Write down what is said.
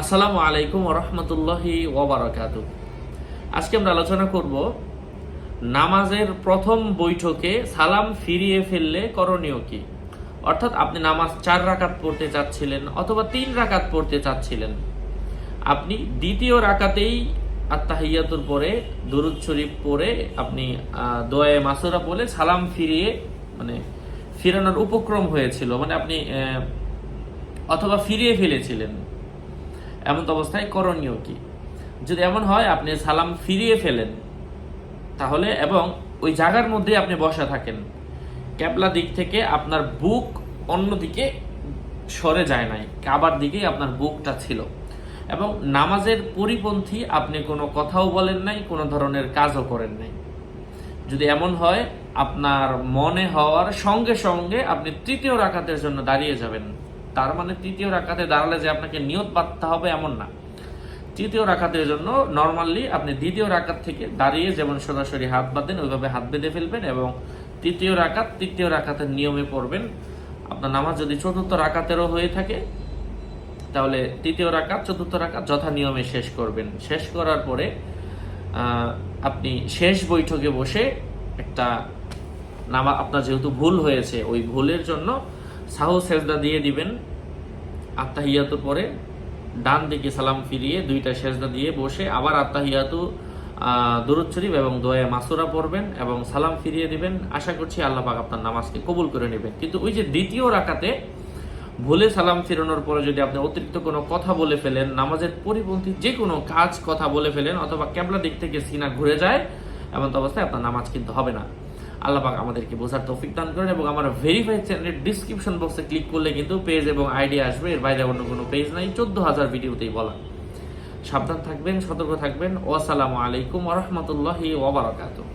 আসসালামু আলাইকুম রহমতুল্লাহি ওবরাকাতু আজকে আমরা আলোচনা করব নামাজের প্রথম বৈঠকে সালাম ফিরিয়ে ফেললে করণীয় কি? অর্থাৎ আপনি নামাজ চার রাকাত পড়তে চাচ্ছিলেন অথবা তিন রাকাত পড়তে চাচ্ছিলেন। আপনি দ্বিতীয় রাকাতেই আত্মাহিয়াতুর পরে, দরুদ শরীফ পড়ে আপনি দোয়ায়ে মাসুরা বলে সালাম ফিরিয়ে মানে ফিরানোর উপক্রম হয়েছিল। মানে আপনি অথবা ফিরিয়ে ফেলেছিলেন। এমন অবস্থায় করণীয় কি? যদি এমন হয়, আপনি সালাম ফিরিয়ে ফেলেন। তাহলে এবং ওই জায়গার মধ্যে আপনি বসা থাকেন। ক্যাবলা দিক থেকে আপনার বুক অন্যদিকে সরে যায় নাই। কাবার দিকেই আপনার বুকটা ছিল। এবং নামাজের পরিপন্থী আপনি কোনো কথাও বলেন নাই, কোনো ধরনের কাজও করেন নাই। যদি এমন হয়, আপনার মনে হওয়ার সঙ্গে সঙ্গে আপনি তৃতীয় রাকাতের জন্য দাঁড়িয়ে যাবেন। তার মানে তৃতীয় রাকাতে দাঁড়ালে যে আপনাকে নিয়ত বাঁধতে হবে এমন না। তৃতীয় রাকাতের জন্য নর্মালি আপনি দ্বিতীয় রাকাত থেকে দাঁড়িয়ে যেমন সরাসরি হাত বাঁধেন, ওইভাবে হাত বেঁধে ফেলবেন এবং তৃতীয় রাকাত তৃতীয় রাকাতের নিয়মে পড়বেন। আপনার নামাজ যদি চতুর্থ রাকাতেরও হয়ে থাকে, তাহলে তৃতীয় রাকাত, চতুর্থ রাকাত যথা নিয়মে শেষ করবেন। শেষ করার পরে আপনি শেষ বৈঠকে বসে একটা নামা আপনার যেহেতু ভুল হয়েছে, ওই ভুলের জন্য সাহু সেজদা দিয়ে দিবেন। আত্মাহিয়াতুর পরে ডান দিকে সালাম ফিরিয়ে দুইটা সেজদা দিয়ে বসে আবার আত্মাহিয়াতু দরুদ শরীফ এবং দোয়া মাসুরা পড়বেন এবং সালাম ফিরিয়ে দিবেন। আশা করছি আল্লাহ পাক আপনার নামাজকে কবুল করে নেবেন। কিন্তু ওই যে দ্বিতীয় রাকাতে ভুলে সালাম ফিরানোর পরে যদি আপনি অতিরিক্ত কোনো কথা বলে ফেলেন, নামাজের পরিপন্থী যে কোনো কাজ, কথা বলে ফেলেন অথবা ক্যাবলা দিক থেকে সিনা ঘুরে যায়, এমন তো অবস্থায় আপনার নামাজ কিন্তু হবে না। আল্লাহ পাক আমাদেরকে বোঝার তৌফিক দান করেন এবং আমার ভেরিফাই চ্যানেলের ডিসক্রিপশন বক্সে ক্লিক করলে কিন্তু পেজ এবং আইডিয়া আসবে। এর বাইরে অন্য কোনো পেজ নাই। চোদ্দ হাজার ভিডিওতেই বলা। সাবধান থাকবেন, সতর্ক থাকবেন। ওয়াসালামু আলাইকুম রহমতুল্লাহি ওবরাকাতুহ